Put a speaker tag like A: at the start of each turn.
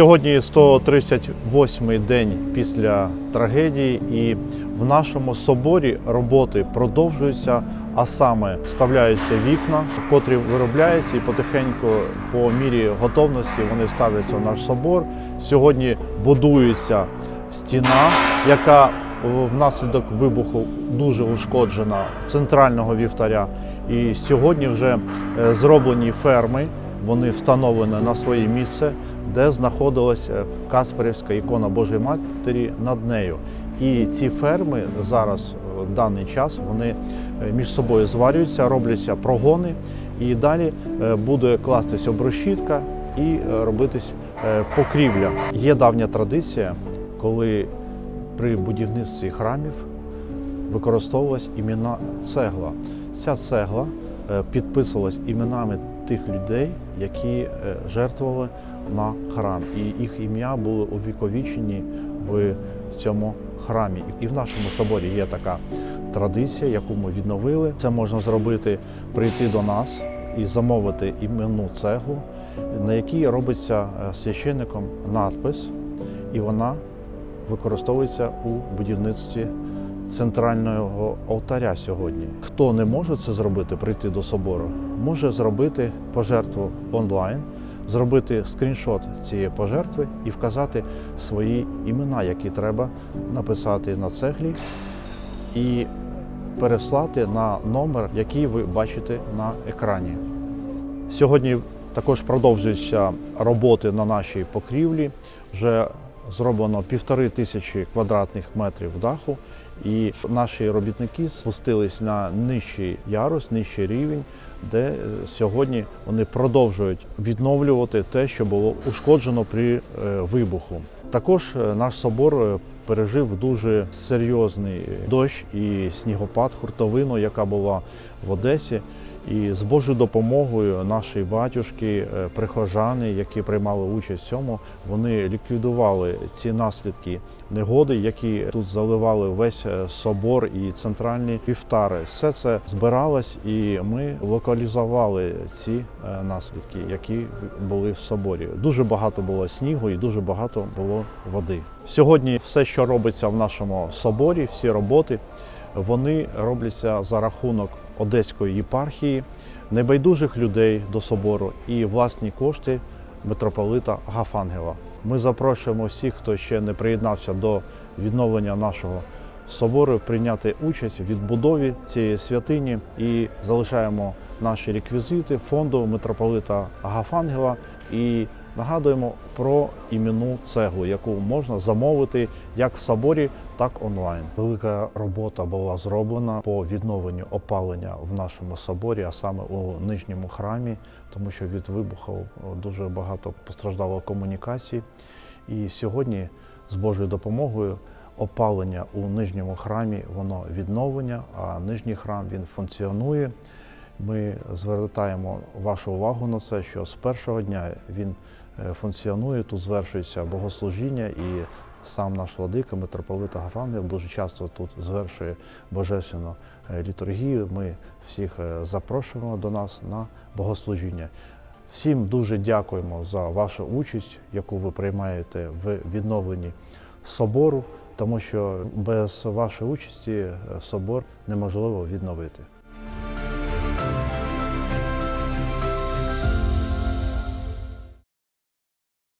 A: Сьогодні 138-й день після трагедії, і в нашому соборі роботи продовжуються. А саме вставляються вікна, котрі виробляються, і потихеньку, по мірі готовності, вони ставляться в наш собор. Сьогодні будується стіна, яка внаслідок вибуху дуже ушкоджена центрального вівтаря. І сьогодні вже е, зроблені ферми. Вони встановлені на своє місце, де знаходилася Касперівська ікона Божої Матері над нею. І ці ферми зараз, в даний час, вони е, між собою зварюються, робляться прогони, і далі е, буде кластись обрешітка і е, робитись е, покрівля. Є давня традиція, коли при будівництві храмів використовувалась імена цегла. Ця цегла е, підписувалась іменами тих людей, які е, жертвували на храм, і їх ім'я були увіковічені в цьому храмі. І в нашому соборі є така традиція, яку ми відновили. Це можна зробити, прийти до нас і замовити іменну цеглу, на якій робиться е, священником надпис, і вона використовується у будівництві центрального алтаря сьогодні. Хто не може це зробити, прийти до собору, може зробити пожертву онлайн, зробити скріншот цієї пожертви і вказати свої імена, які треба написати на цеглі, і переслати на номер, який ви бачите на екрані. Сьогодні також продовжуються роботи на нашій покрівлі. Вже зроблено півтори тисячі квадратних метрів даху, і наші робітники спустились на нижчий ярус, нижчий рівень, де е, сьогодні вони продовжують відновлювати те, що було ушкоджено при е, вибуху. Також е, наш собор пережив дуже серйозний дощ і снігопад, хуртовину, яка була в Одесі. І з Божою допомогою наші батюшки, е, прихожани, які приймали участь в цьому, вони ліквідували ці наслідки негоди, які тут заливали весь е, собор і центральні півтари. Все це збиралось, і ми локалізували ці е, наслідки, які були в соборі. Дуже багато було снігу і дуже багато було води. Сьогодні все, що робиться в нашому соборі, всі роботи вони робляться за рахунок Одеської єпархії, небайдужих людей до собору і власні кошти митрополита Гафангела. Ми запрошуємо всіх, хто ще не приєднався до відновлення нашого собору, прийняти участь в відбудові цієї святині і залишаємо наші реквізити фонду митрополита Гафангела і нагадуємо про іменну цеглу, яку можна замовити як в соборі, так онлайн. Велика робота була зроблена по відновленню опалення в нашому соборі, а саме у нижньому храмі, тому що від вибуху дуже багато постраждало комунікацій. І сьогодні з Божою допомогою опалення у нижньому храмі воно відновлення, а нижній храм він функціонує. Ми звертаємо вашу увагу на це, що з першого дня він функціонує, тут звершується богослужіння і сам наш владика, митрополит Агафангел, дуже часто тут звершує божественну е, літургію. Ми всіх е, запрошуємо до нас на богослужіння. Всім дуже дякуємо за вашу участь, яку ви приймаєте в відновленні собору, тому що без вашої участі е, собор неможливо відновити.